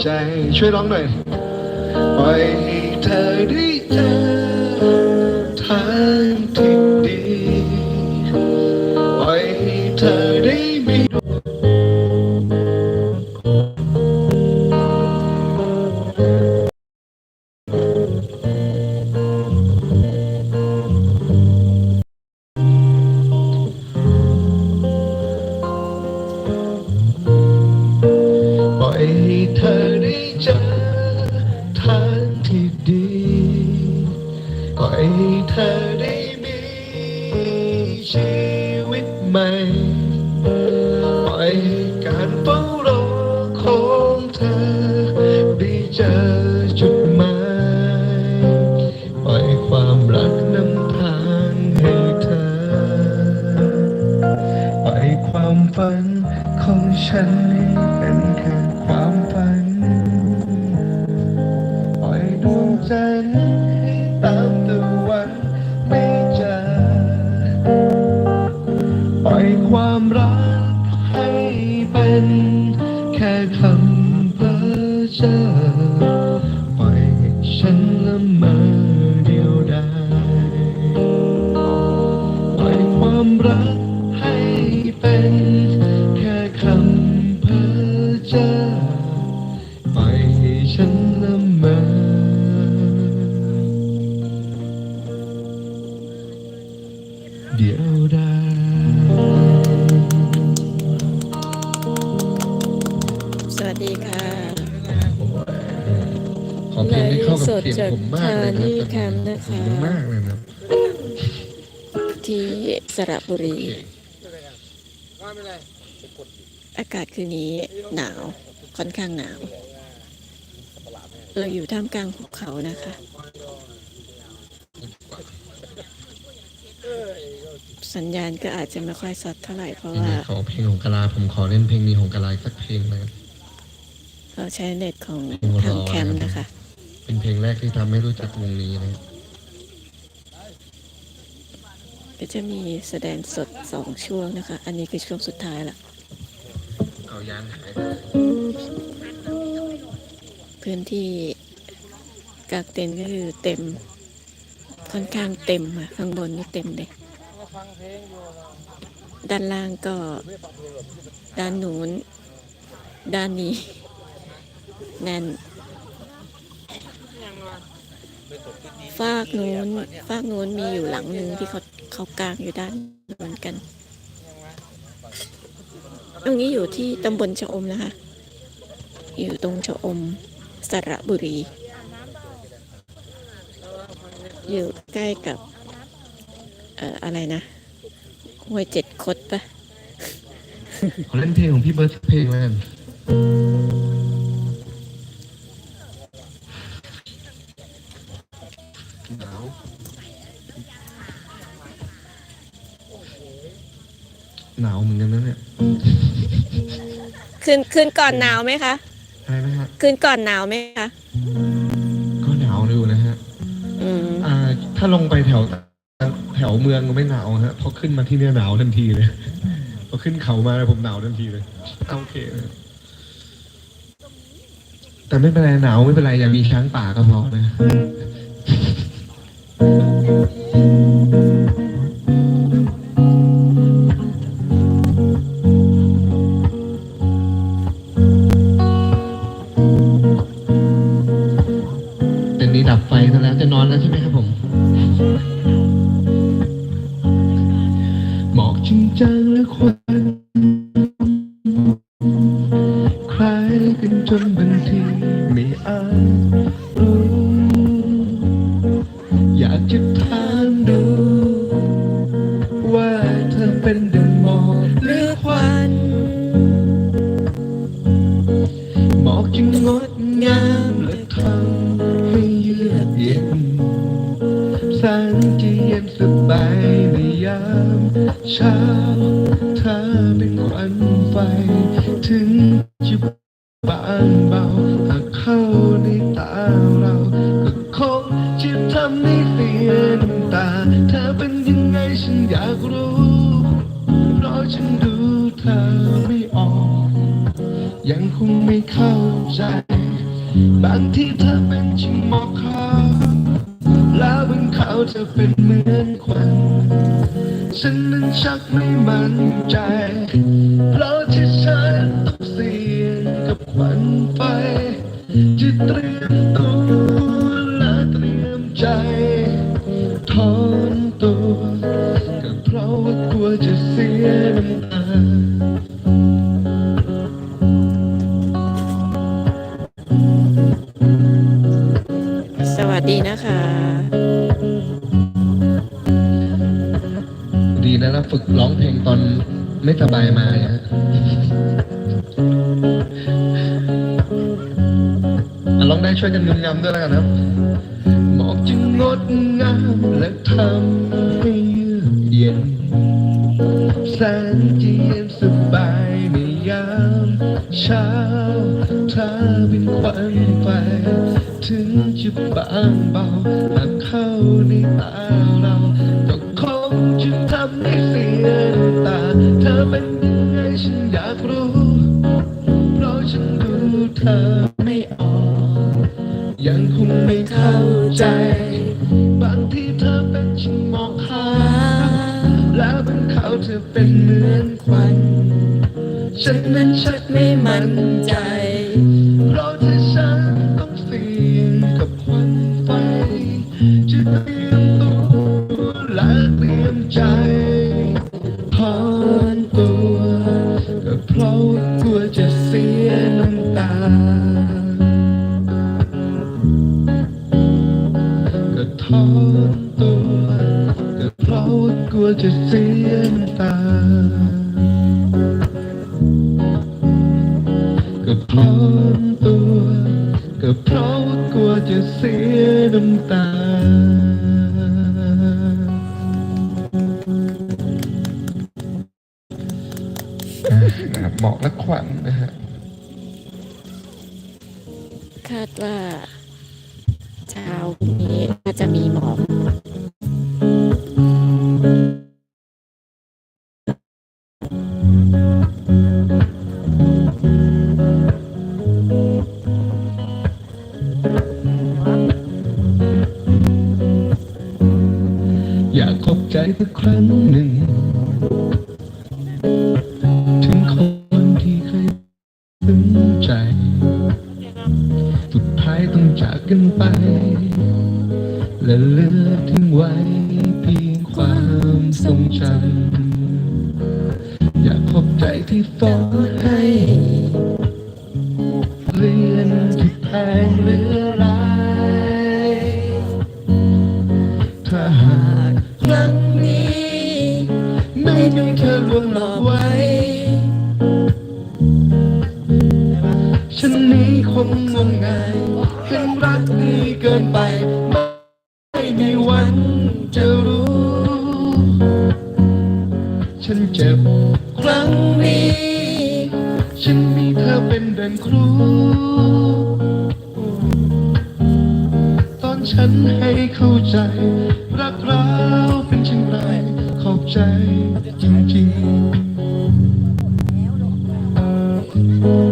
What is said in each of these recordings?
ใจช่วยร้องหน่อยปล่อยให้เธอได้เจอ วิตใหม่ปล่อยให้การเฝ้ารอของเธอได้เจอจุดหมายปล่อยความรักนำทางให้เธอปล่อยความฝันของฉันให้เป็นแค่ความฝันปล่อยดวงจันทร์ เดียวดายสวัสดีค่ะขอเพลงที่เข้ากับเสียงผมมากเลยนะคมป์นะคะขอบคุณมากเลยนะที่สระบุรี อากาศคืนนี้หนาวค่อนข้างหนาวเราอยู่ท่ามกลางภูเขานะคะ สัญญาณก็อาจจะไม่ค่อยสัดเท่าไหร่เพราะว่า ขอเพลงของกะลาผมขอเล่นเพลงนี้ของกะลาสักเพลงนะเราใช้เน็ตของโอ้โหทางแคมป์นะคะ เป็นเพลงแรกที่ทำให้รู้จักวงนี้นะก็จะมีแสดงสดสองช่วงนะคะ อันนี้คือช่วงสุดท้ายละเอายางหายไปพื้นที่กางเต็นท์ก็คือเต็ม ค่อนข้างเต็มค่ะข้างบนนี่เต็มเลย ด้านล่างก็ ด้านนู้น ด้านนี้แน่นฟากนู้นฟากนู้นมีอยู่หลังหนึ่งที่เขาเขากลางอยู่ด้านนู้นกัน ตรงนี้อยู่ที่ตำบลชะอมนะคะ อยู่ตรงชะอมสระบุรี อยู่ใกล้กับ อ่ออะไรนะห้วยเจ็ดคดปะขอเล่นเพลงของพี่เบิร์ดสักเพลงแล้วกันหนาวหนาวเหมือนกันนะเนี่ยคืนคืนก่อนหนาวไหมคะอะไรนะฮะคืนก่อนหนาวไหมคะก็หนาวอยู่นะฮะอืมอ่าถ้าลงไปแถวแถ วเมืองก็ไม่หนาวฮะพอขึ้นมาที่เนี่ยหนาวทันทีเลยพอขึ้นเขามาผมหนาวทันทีเลยโอเคแต่ไม่เป็นไรหนาวไม่เป็นไรอย่ามีช้างป่าก็พอนะ ควันคล้ายกันจนบางทีไม่อาจรู้ อยากจะถามดู ว่าเธอเป็นดังหมอกหรือควันหมอกจึงงดงามและทำให้เยือกเย็นแสงที่เย็นสบายในยามเช้า ไฟถึงจะบางเบาหากเข้าในตาเรา ก็คงจะทำให้เสียน้ำตา เธอเป็นยังไงฉันอยากรู้ เพราะฉันดูเธอไม่ออก ยังคงไม่เข้าใจ บางทีเธอเป็นชิงหมอกขาแล้วบนเขาเธอเป็นเหมือนควัน ฉันนั้นชักไม่มั่นใจ เพราะที่ฉันต้องเสี่ยงกับควันไฟที่เตรียมตัว ฝึกร้องเพลงตอนไม่สบายมาเนี่ยฮะอะร้องได้ช่วยกันงึมงำด้วยแล้วกันครับหมอกจึงงดงามและทำให้เยือกเย็นแสนจะเย็นสบายในยามเช้าถ้าเป็นควันไฟถึงจะบางเบาหากเข้าในตาเรา เขาเธอเป็นเหมือนควันฉันนั้นชักไม่มั่นใจ เพราะที่ฉันต้องเสี่ยงกับควันไฟจะเตรียมตัวและเตรียมใจถอนตัวก็เพราะกลัวจะเสียน้ำตา จะเสียน้ำตา สักครั้งหนึ่ง ถึงคนที่เคยซึ้งใจ สุดท้ายต้องจากกันไป และเหลือทิ้งไว้เพียงความทรงจำอยากขอบใจที่ฟ้อนให้เรียนที่แพงเลือ ไป ไม่มีวันจะรู้ ฉันเจ็บครั้งนี้ ฉันมีเธอเป็นเดินครู ตอนฉันให้เข้าใจ รักเราเป็นเช่นไรขอบใจจริงๆ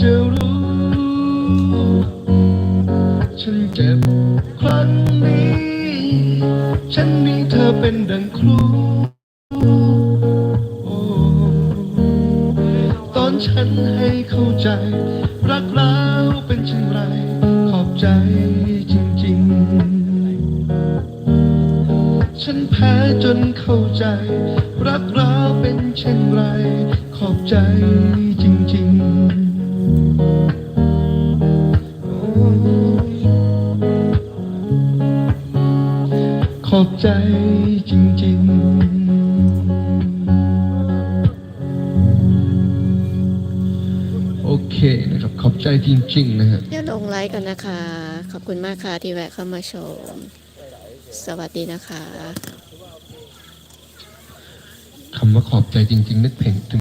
จะรู้ ฉันเจ็บครั้งนี้ ฉันมีเธอเป็นดังครูโอ้ตอนฉันให้เข้าใจ รักแล้วเป็นเช่นไร ขอบใจจริงๆ ฉันแพ้จนเข้าใจ รักเราเป็นเช่นไร ขอบใจจริงๆ ใจจริงๆ โอเคนะครับ ขอบใจจริง ๆ นะฮะเดี๋ยวลงไลค์กันนะคะ ขอบคุณมากค่ะที่แวะเข้ามาชม สวัสดีนะคะคำว่าขอบใจจริง ๆ นึกเพลงถึง